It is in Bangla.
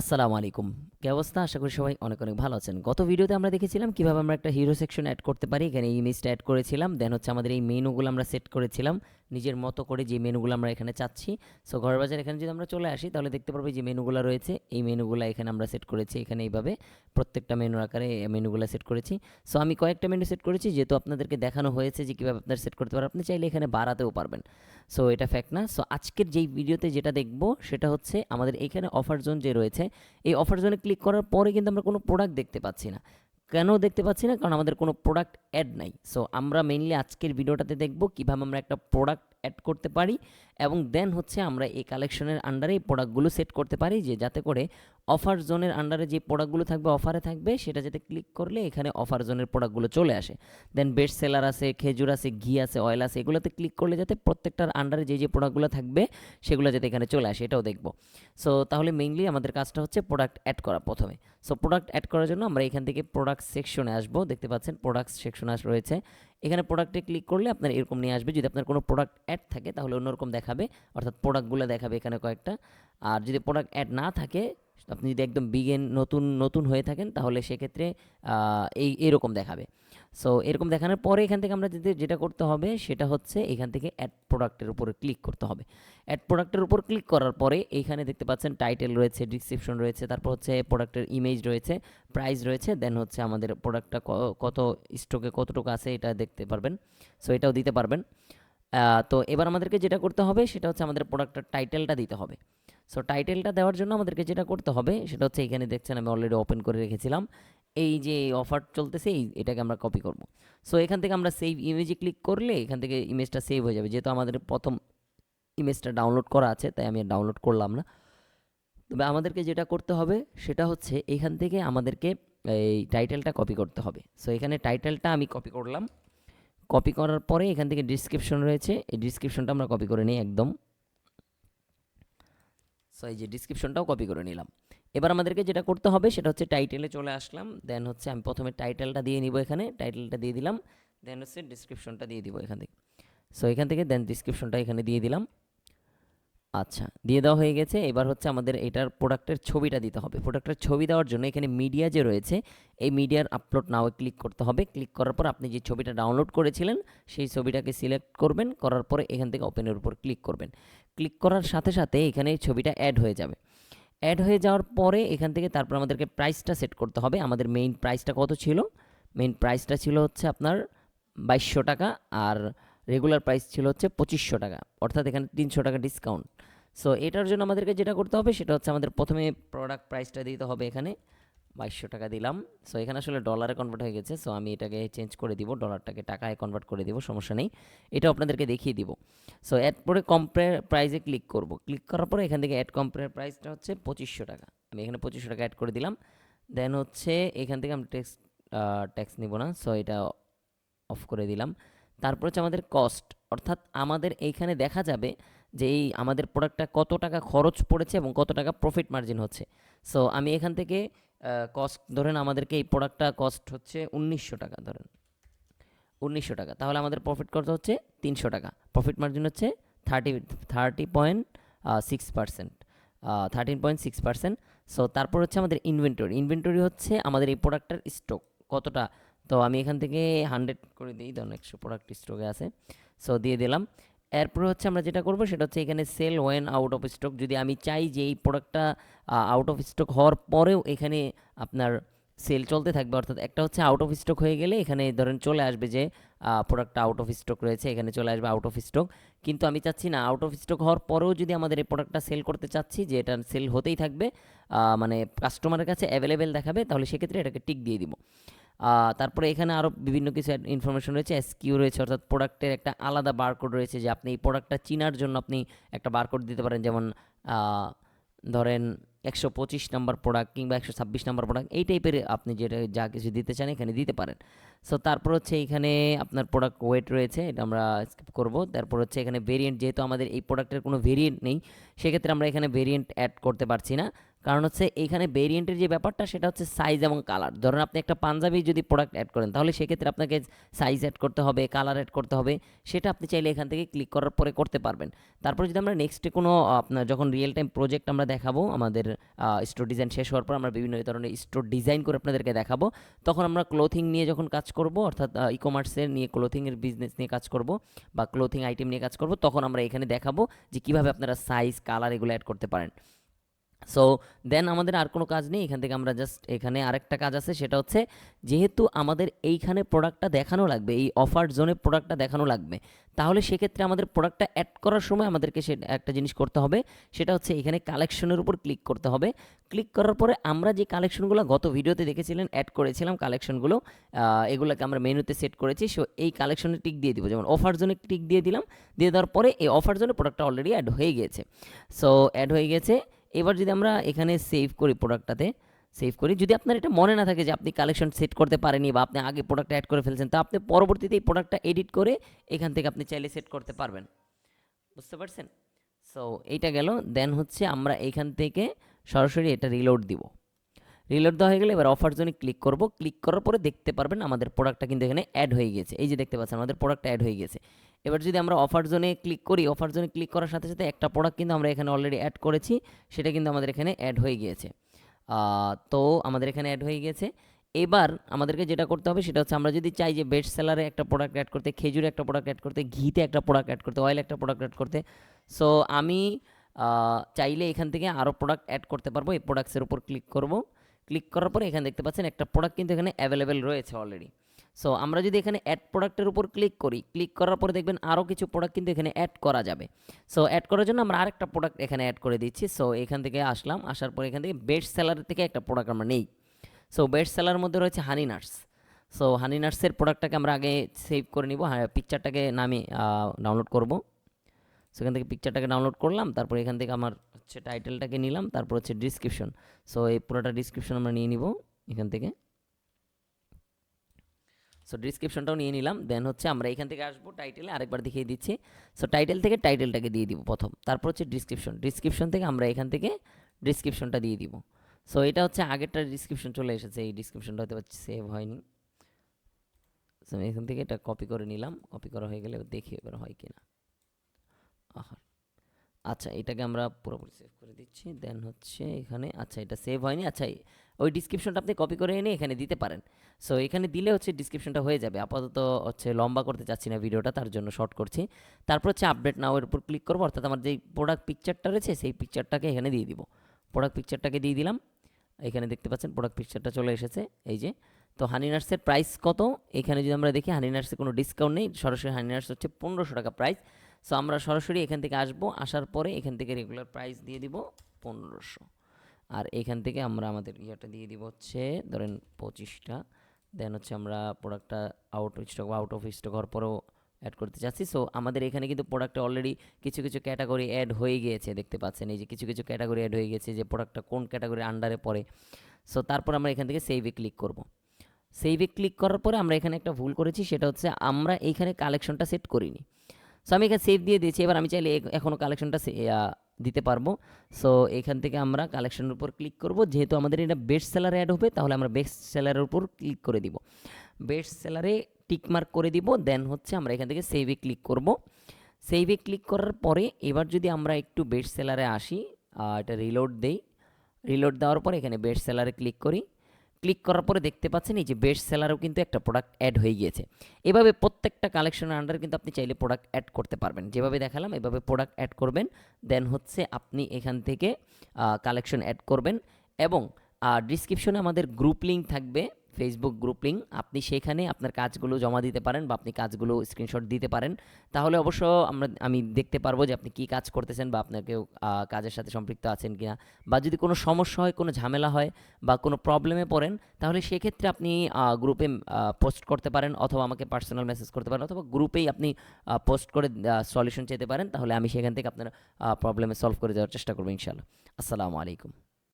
আসসালামু আলাইকুম। কি অবস্থা? আশা করি সবাই অনেক অনেক ভালো আছেন। গত ভিডিওতে আমরা দেখেছিলাম কীভাবে আমরা একটা হিরো সেকশন অ্যাড করতে পারি। এখানে ইমেজটা অ্যাড করেছিলাম। দেন হচ্ছে আমাদের এই মেনুগুলো আমরা সেট করেছিলাম। নিজের মতো করে যে মেনুগুলো আমরা এখানে চাচ্ছি। সো ঘরের বাজার এখানে যদি আমরা চলে আসি, তাহলে দেখতে পারব যে মেনুগুলো রয়েছে। এই মেনুগুলো এখানে আমরা সেট করেছি, এখানে এইভাবে প্রত্যেকটা মেনুর আকারে মেনুগুলো সেট করেছি। সো আমি কয়েকটা মেনু সেট করেছি, যেহেতু আপনাদেরকে দেখানো হয়েছে যে কীভাবে আপনারা সেট করতে পারেন আপনি চাইলে এখানে বাড়াতেও পারবেন। সো এটা ফ্যাক্ট না। সো আজকের যেই ভিডিওতে যেটা দেখব, সেটা হচ্ছে আমাদের এইখানে অফার জোন যে রয়েছে, এই অফার জোনে ক্লিক করার পরে কিন্তু আমরা কোনো প্রোডাক্ট দেখতে পাচ্ছি না। কেন দেখতে পাচ্ছি না? কারণ আমাদের কোনো প্রোডাক্ট অ্যাড নাই। সো আমরা মেইনলি আজকের ভিডিওটাতে দেখব কীভাবে আমরা একটা প্রোডাক্ট অ্যাড করতে পারি এবং দেন হচ্ছে আমরা এই কালেকশনের আন্ডারে এই প্রোডাক্টগুলো সেট করতে পারি যে যাতে করে অফার জোনের আন্ডারে যে প্রোডাক্টগুলো থাকবে অফারে থাকবে, সেটা যাতে ক্লিক করলে এখানে অফার জোনের প্রোডাক্টগুলো চলে আসে। দেন বেস্ট সেলার আছে, খেজুর আছে, ঘি আছে অয়েল আছে, এগুলোতে ক্লিক করলে যাতে প্রত্যেকটার আন্ডারে যে যে প্রোডাক্টগুলো থাকবে, সেগুলো যাতে এখানে চলে আসে, এটাও দেখব। সো তাহলে মেইনলি আমাদের কাজটা হচ্ছে প্রোডাক্ট অ্যাড করা প্রথমে। সো প্রোডাক্ট অ্যাড করার জন্য আমরা এখান থেকে প্রোডাক্ট সেকশনে আসব। দেখতে পাচ্ছেন প্রোডাক্ট সেকশন আস রয়েছে। এখানে প্রোডাক্টে ক্লিক করলে আপনার এরকম নিয়ে আসবে। যদি আপনার কোনো প্রোডাক্ট অ্যাড থাকে, তাহলে অন্যরকম দেখাবে। অর্থাৎ প্রোডাক্টগুলো দেখাবে এখানে কয়েকটা। আর যদি প্রোডাক্ট অ্যাড না থাকে আপনি যদি একদম বিগেন নতুন নতুন হয়ে থাকেন, তাহলে সেক্ষেত্রে এই, এরকম দেখাবে। সো এরকম দেখানোর পরে এখান থেকে আমরা যদি যেটা করতে হবে, সেটা হচ্ছে এখান থেকে অ্যাড প্রোডাক্টের উপরে ক্লিক করতে হবে। অ্যাড প্রোডাক্টের উপর ক্লিক করার পরে এইখানে দেখতে পাচ্ছেন টাইটেল রয়েছে ডিসক্রিপশন রয়েছে, তারপর হচ্ছে প্রোডাক্টের ইমেজ রয়েছে প্রাইস রয়েছে দেন হচ্ছে আমাদের প্রোডাক্টটা কত স্টকে কতটুকু আছে, এটা দেখতে পারবেন। সো এটাও দিতে পারবেন। তো এবার আমাদেরকে যেটা করতে হবে, সেটা হচ্ছে আমাদের প্রোডাক্টের টাইটেলটা দিতে হবে। সো টাইটেলটা দেওয়ার জন্য আমাদেরকে যেটা করতে হবে, সেটা হচ্ছে এখানে দেখছেন আমি অলরেডি ওপেন করে রেখেছিলাম। এই যে অফার চলতেছে, এই এটাকে আমরা কপি করব। সো এখান থেকে আমরা সেভ ইমেজে ক্লিক করলে এখান থেকে ইমেজটা সেভ হয়ে যাবে। যেহেতু আমাদের প্রথম ইমেজটা ডাউনলোড করা আছে, তাই আমি ডাউনলোড করলাম না। তবে আমাদেরকে যেটা করতে হবে, সেটা হচ্ছে এখান থেকে আমাদেরকে এই টাইটেলটা কপি করতে হবে। সো এখানে টাইটেলটা আমি কপি করলাম। কপি করার পরে এখান থেকে ডিসক্রিপশন রয়েছে। এই ডিসক্রিপশনটা আমরা কপি করে নিই একদম। সো এই যে ডিসক্রিপশনটাও কপি করে নিলাম। এবার আমাদেরকে যেটা করতে হবে, সেটা হচ্ছে টাইটেলে চলে আসলাম। দেন হচ্ছে আমি প্রথমে টাইটেলটা দিয়ে নিব এখানে। টাইটেলটা দিয়ে দিলাম। দেন হচ্ছে ডিসক্রিপশনটা দিয়ে দিব এখান থেকে। সো এখান থেকে দেন ডিসক্রিপশনটা এখানে দিয়ে দিলাম। আচ্ছা দিয়ে দেওয়া হয়ে গেছে। এবার হচ্ছে আমাদের এটার প্রোডাক্টের ছবিটা দিতে হবে। প্রোডাক্টের ছবি দেওয়ার জন্য এখানে মিডিয়া যে রয়েছে, এই মিডিয়ার আপলোড নাও ক্লিক করতে হবে। ক্লিক করার পর আপনি যে ছবিটা ডাউনলোড করেছিলেন, সেই ছবিটাকে সিলেক্ট করবেন। করার পরে এখান থেকে ওপেনের উপর ক্লিক করবেন। ক্লিক করার সাথে সাথে এখানে ছবিটা অ্যাড হয়ে যাবে। অ্যাড হয়ে যাওয়ার পরে এখান থেকে তারপর আমাদেরকে প্রাইসটা সেট করতে হবে। আমাদের মেইন প্রাইসটা কত ছিল? মেইন প্রাইসটা ছিল হচ্ছে আপনার বাইশশো টাকা আর রেগুলার প্রাইস ছিল হচ্ছে পঁচিশশো টাকা। অর্থাৎ এখানে তিনশো টাকা ডিসকাউন্ট সো এটার জন্য আমাদেরকে যেটা করতে হবে সেটা হচ্ছে আমাদের প্রথমে প্রোডাক্ট প্রাইসটা দিতে হবে এখানে। বাইশশো টাকা দিলাম। সো এখানে আসলে ডলারে কনভার্ট হয়ে গেছে। সো আমি এটাকে চেঞ্জ করে দিব। ডলারটাকে টাকায় কনভার্ট করে দিব, সমস্যা নেই। এটা আপনাদেরকে দেখিয়ে দিব। সো অ্যাড পরে কম্পেয়ার প্রাইসে ক্লিক করব। ক্লিক করার পরে এখান থেকে অ্যাড কম্পেয়ার প্রাইসটা হচ্ছে পঁচিশশো টাকা। আমি এখানে পঁচিশশো টাকা অ্যাড করে দিলাম। দেন হচ্ছে এখান থেকে আমি ট্যাক্স ট্যাক্স নিব না। সো এটা অফ করে দিলাম। তারপর হচ্ছে আমাদের কস্ট অর্থাৎ আমাদের এইখানে দেখা যাবে যে এই আমাদের প্রোডাক্টটা কত টাকা খরচ পড়েছে এবং কত টাকা প্রফিট মার্জিন হচ্ছে। সো আমি এখান থেকে কস্ট ধরেন আমাদেরকে এই প্রোডাক্টটা কস্ট হচ্ছে উনিশশো টাকা ধরেন। উনিশশো টাকা। তাহলে আমাদের প্রফিট কত হচ্ছে? তিনশো টাকা। প্রফিট মার্জিন হচ্ছে thirty thirty point six percent thirteen point six percent so তারপর হচ্ছে আমাদের ইনভেন্টরি ইনভেন্টরি হচ্ছে আমাদের এই প্রোডাক্টটার স্টক কতটা? তো আমি এখান থেকে হান্ড্রেড করে দিই, ধরুন একশো প্রোডাক্ট স্টকে আছে। সো দিয়ে দিলাম। এরপরে হচ্ছে আমরা যেটা করব সেটা হচ্ছে এখানে sell when out of stock যদি আমি চাই যে এই প্রোডাক্টটা আউট অফ স্টক হওয়ার পরেও এখানে আপনার সেল চলতে থাকবে, অর্থাৎ একটা হচ্ছে আউট অফ স্টক হয়ে গেলে এখানে ধরেন চলে আসবে যে প্রোডাক্টটা আউট অফ স্টক রয়েছে, এখানে চলে আসবে আউট অফ স্টক কিন্তু আমি চাচ্ছি না আউট অফ স্টক হওয়ার পরেও যদি আমাদের এই প্রোডাক্টটা সেল করতে চাচ্ছি যে এটা সেল হতেই থাকবে মানে কাস্টমারের কাছে অ্যাভেলেবেল দেখাবে, তাহলে সেক্ষেত্রে এটাকে টিক দিয়ে দিব। তারপরে এখানে আরও বিভিন্ন কিছু ইনফরমেশন রয়েছে এসকিউ রয়েছে, অর্থাৎ প্রোডাক্টের একটা আলাদা বারকোড রয়েছে যে আপনি এই প্রোডাক্টটা চিনার জন্য আপনি একটা বারকোড দিতে পারেন। যেমন ধরেন একশো পঁচিশ নাম্বার প্রোডাক্ট কিংবা একশো ছাব্বিশ নাম্বার প্রোডাক্ট এই টাইপের আপনি যেটা যা কিছু দিতে চান এখানে দিতে পারেন। সো তারপর হচ্ছে এখানে আপনার প্রোডাক্ট ওয়েট রয়েছে, এটা আমরা স্কিপ করব। তারপর হচ্ছে এখানে ভেরিয়েন্ট যেহেতু আমাদের এই প্রোডাক্টের কোনো ভেরিয়েন্ট নেই, সেক্ষেত্রে আমরা এখানে ভেরিয়েন্ট অ্যাড করতে পারছি না। কারণ হচ্ছে এইখানে ভেরিয়েন্টের যে ব্যাপারটা, সেটা হচ্ছে সাইজ এবং কালার ধরুন আপনি একটা পাঞ্জাবি যদি প্রোডাক্ট অ্যাড করেন, তাহলে সেক্ষেত্রে আপনাকে সাইজ অ্যাড করতে হবে কালার অ্যাড করতে হবে, সেটা আপনি চাইলে এখান থেকে ক্লিক করার পরে করতে পারবেন। তারপর যদি আমরা নেক্সটে কোনো, আপনার যখন রিয়েল টাইম প্রজেক্ট আমরা দেখাবো, আমাদের স্টোর ডিজাইন শেষ হওয়ার পর আমরা বিভিন্ন ধরনের স্টোর ডিজাইন করে আপনাদেরকে দেখাবো, তখন আমরা ক্লোথিং নিয়ে যখন কাজ করব, অর্থাৎ ই কমার্সের নিয়ে ক্লোথিংয়ের বিজনেস নিয়ে কাজ করব, বা ক্লোথিং আইটেম নিয়ে কাজ করব, তখন আমরা এখানে দেখাবো যে কীভাবে আপনারা সাইজ কালার এগুলো অ্যাড করতে পারেন। সো দেন আমাদের আর কোনো কাজ নেই, এখান থেকে আমরা জাস্ট এখানে আরেকটা কাজ আছে, সেটা হচ্ছে যেহেতু আমাদের এইখানে প্রোডাক্টটা দেখানো লাগবে, এই অফার জোনে প্রোডাক্টটা দেখানো লাগবে, তাহলে সেক্ষেত্রে আমাদের প্রোডাক্টটা অ্যাড করার সময় আমাদেরকে সে একটা জিনিস করতে হবে, সেটা হচ্ছে এখানে কালেকশনের উপর ক্লিক করতে হবে। ক্লিক করার পরে আমরা যে কালেকশনগুলো গত ভিডিওতে দেখেছিলেন অ্যাড করেছিলাম কালেকশনগুলো এগুলোকে আমরা মেনুতে সেট করেছি সো এই কালেকশনে টিক দিয়ে দিব, যেমন অফার জোনে টিক দিয়ে দিলাম, দিয়ে দেওয়ার পরে এই অফার জোনে প্রোডাক্টটা অলরেডি অ্যাড হয়ে গিয়েছে। সো অ্যাড হয়ে গেছে এবার যদি আমরা এখানে সেভ করি প্রোডাক্টটাতে সেভ করি, যদি আপনার এটা মনে না থাকে যে আপনি কালেকশন সেট করতে পারেনি বা আপনি আগে প্রোডাক্ট অ্যাড করে ফেলছেন, তা আপনি পরবর্তীতে এই প্রোডাক্টটা এডিট করে এখান থেকে আপনি চাইলে সেট করতে পারবেন। বুঝতে পারছেন? সো এইটা গেল। দেন হচ্ছে আমরা এইখান থেকে সরাসরি এটা রিলোড দিব। রিলোড দেওয়া হয়ে গেলে এবার অফার জোনে ক্লিক করব। ক্লিক করার পরে দেখতে পারবেন আমাদের প্রোডাক্টটা কিন্তু এখানে অ্যাড হয়ে গেছে এই যে দেখতে পাচ্ছেন, আমাদের প্রোডাক্টটা অ্যাড হয়ে গেছে এবার যদি আমরা অফার জোনে ক্লিক করি অফার জোনে ক্লিক করার সাথে সাথে একটা প্রোডাক্ট কিন্তু আমরা এখানে অলরেডি অ্যাড করেছি, সেটা কিন্তু আমাদের এখানে অ্যাড হয়ে গিয়েছে। তো আমাদের এখানে অ্যাড হয়ে গেছে এবার আমাদেরকে যেটা করতে হবে সেটা হচ্ছে আমরা যদি চাই যে বেস্ট সেলারে একটা প্রোডাক্ট অ্যাড করতে, খেজুরে একটা প্রোডাক্ট অ্যাড করতে, ঘিতে একটা প্রোডাক্ট অ্যাড করতে অয়েল একটা প্রোডাক্ট অ্যাড করতে সো আমি চাইলে এখান থেকে আরও প্রোডাক্ট অ্যাড করতে পারব, এই প্রোডাক্টসের উপর ক্লিক করব। ক্লিক করার পরে এখানে দেখতে পাচ্ছেন একটা প্রোডাক্ট কিন্তু এখানে অ্যাভেলেবেল রয়েছে অলরেডি সো আমরা যদি এখানে অ্যাড প্রোডাক্টের উপর ক্লিক করি ক্লিক করার পরে দেখবেন আরও কিছু প্রোডাক্ট কিন্তু এখানে অ্যাড করা যাবে। সো অ্যাড করার জন্য আমরা আরেকটা প্রোডাক্ট এখানে অ্যাড করে দিচ্ছি। সো এখান থেকে আসলাম, আসার পরে এখান থেকে বেস্ট সেলার থেকে একটা প্রোডাক্ট আমরা নেই। সো বেস্ট সেলার মধ্যে রয়েছে হানি নাটস সো হানি নাটসের প্রোডাক্টটাকে আমরা আগে সেভ করে নিব। পিকচারটাকে নামে ডাউনলোড করব। সেখান থেকে পিকচারটাকে ডাউনলোড করলাম, তারপর এখান থেকে আমার হচ্ছে টাইটেলটাকে নিলাম, তারপর হচ্ছে ডিসক্রিপশন সো এই পুরোটা ডিসক্রিপশন আমরা নিয়ে নিব এখান থেকে। সো ডিসক্রিপশনটাও নিয়ে নিলাম। দেন হচ্ছে আমরা এখান থেকে আসব টাইটেলে আরেকবার দেখিয়ে দিচ্ছি। সো টাইটেল থেকে টাইটেলটাকে দিয়ে দিব প্রথম। তারপর হচ্ছে ডিসক্রিপশন ডিসক্রিপশন থেকে আমরা এখান থেকে ডিসক্রিপশনটা দিয়ে দিব। সো এটা হচ্ছে আগেরটা ডিসক্রিপশন চলে এসেছে। এই ডিসক্রিপশনটা হয়তো সেভ হয়নি। সো এখান থেকে এটা কপি করে নিলাম। কপি করা হয়ে গেলে দেখি এবার হয় কিনা। আচ্ছা এটাকে আমরা পুরোপুরি সেভ করে দিচ্ছি। দেন হচ্ছে এখানে আচ্ছা এটা সেভ হয়নি। আচ্ছা ওই ডিসক্রিপশনটা আপনি কপি করে এনে এখানে দিতে পারেন। সো এখানে দিলে হচ্ছে ডিসক্রিপশনটা হয়ে যাবে। আপাতত হচ্ছে লম্বা করতে চাচ্ছি না ভিডিওটা তার জন্য শর্ট করছি। তারপর হচ্ছে আপডেট নাও এর উপর ক্লিক করব। অর্থাৎ আমার যেই প্রোডাক্ট পিকচারটা রয়েছে, সেই পিকচারটাকে এখানে দিয়ে দিব। প্রোডাক্ট পিকচারটাকে দিয়ে দিলাম। এখানে দেখতে পাচ্ছেন প্রোডাক্ট পিকচারটা চলে এসেছে। এই যে, তো হানি নার্সের প্রাইস কত? এখানে যদি আমরা দেখি হানি নার্সের কোনো ডিসকাউন্ট নেই। সরাসরি হানি নার্স হচ্ছে পনেরোশো টাকা প্রাইস সো আমরা সরাসরি এখান থেকে আসব, আসার পরে এখান থেকে রেগুলার প্রাইস দিয়ে দিব পনেরোশো। আর এখান থেকে আমরা আমাদের ইয়েটা দিয়ে দিব হচ্ছে, ধরেন পঁচিশটা। দেন হচ্ছে আমরা প্রোডাক্টটা out of stock out of stock হওয়ার পরেও অ্যাড করতে চাচ্ছি। সো আমাদের এখানে কিন্তু প্রোডাক্টে অলরেডি কিছু কিছু ক্যাটাগরি অ্যাড হয়ে গিয়েছে, দেখতে পাচ্ছেন। এই যে কিছু কিছু ক্যাটাগরি অ্যাড হয়ে গেছে যে প্রোডাক্টটা কোন ক্যাটাগরির আন্ডারে পড়ে। সো তারপর আমরা এখান থেকে সেভে ক্লিক করব। সেভে ক্লিক করার পরে আমরা এখানে একটা ভুল করেছি, সেটা হচ্ছে আমরা এইখানে কালেকশনটা সেট করিনি। সো আমি এখানে সেভ দিয়ে দিয়েছি। এবার আমি চাইলে এখনও কালেকশনটা দিতে পারব। সো এখান থেকে আমরা কালেকশনের উপর ক্লিক করব। যেহেতু আমাদের এটা বেস্ট সেলার অ্যাড হবে, তাহলে আমরা বেস্ট সেলারের উপর ক্লিক করে দিব। বেস্ট সেলারে টিকমার্ক করে দিব। দেন হচ্ছে আমরা এখান থেকে সেভে ক্লিক করব। সেভে ক্লিক করার পরে এবার যদি আমরা একটু বেস্ট সেলারে আসি এটা রিলোড দেই। রিলোড দেওয়ার পরে এখানে বেস্ট সেলারে ক্লিক করি। ক্লিক করার পরে দেখতে পাচ্ছেন এই যে বেস্ট সেলারও কিন্তু একটা প্রোডাক্ট অ্যাড হয়ে গিয়েছে। এভাবে প্রত্যেকটা কালেকশনের আন্ডারে কিন্তু আপনি চাইলে প্রোডাক্ট অ্যাড করতে পারবেন। যেভাবে দেখালাম, এভাবে প্রোডাক্ট অ্যাড করবেন দেন হচ্ছে আপনি এখান থেকে কালেকশন অ্যাড করবেন এবং ডিসক্রিপশনে আমাদের গ্রুপ লিঙ্ক থাকবে। ফেসবুক গ্রুপ লিঙ্ক আপনি সেখানে আপনার কাজগুলো জমা দিতে পারেন বা আপনি কাজগুলো স্ক্রিনশট দিতে পারেন। তাহলে অবশ্য আমরা, আমি দেখতে পারব যে আপনি কী কাজ করতেছেন বা আপনার কাজের সাথে সম্পৃক্ত আছেন কিনা। বা যদি কোনো সমস্যা হয়, কোনো ঝামেলা হয় বা কোনো প্রবলেমে পড়েন, তাহলে সেক্ষেত্রে আপনি গ্রুপে পোস্ট করতে পারেন অথবা আমাকে পার্সোনাল মেসেজ করতে পারেন অথবা গ্রুপেই আপনি পোস্ট করে সলিউশন চেতে পারেন, তাহলে আমি সেখান থেকে আপনার প্রবলেমে সলভ করে দেওয়ার চেষ্টা করব ইনশাআল্লাহ। আসসালামু আলাইকুম।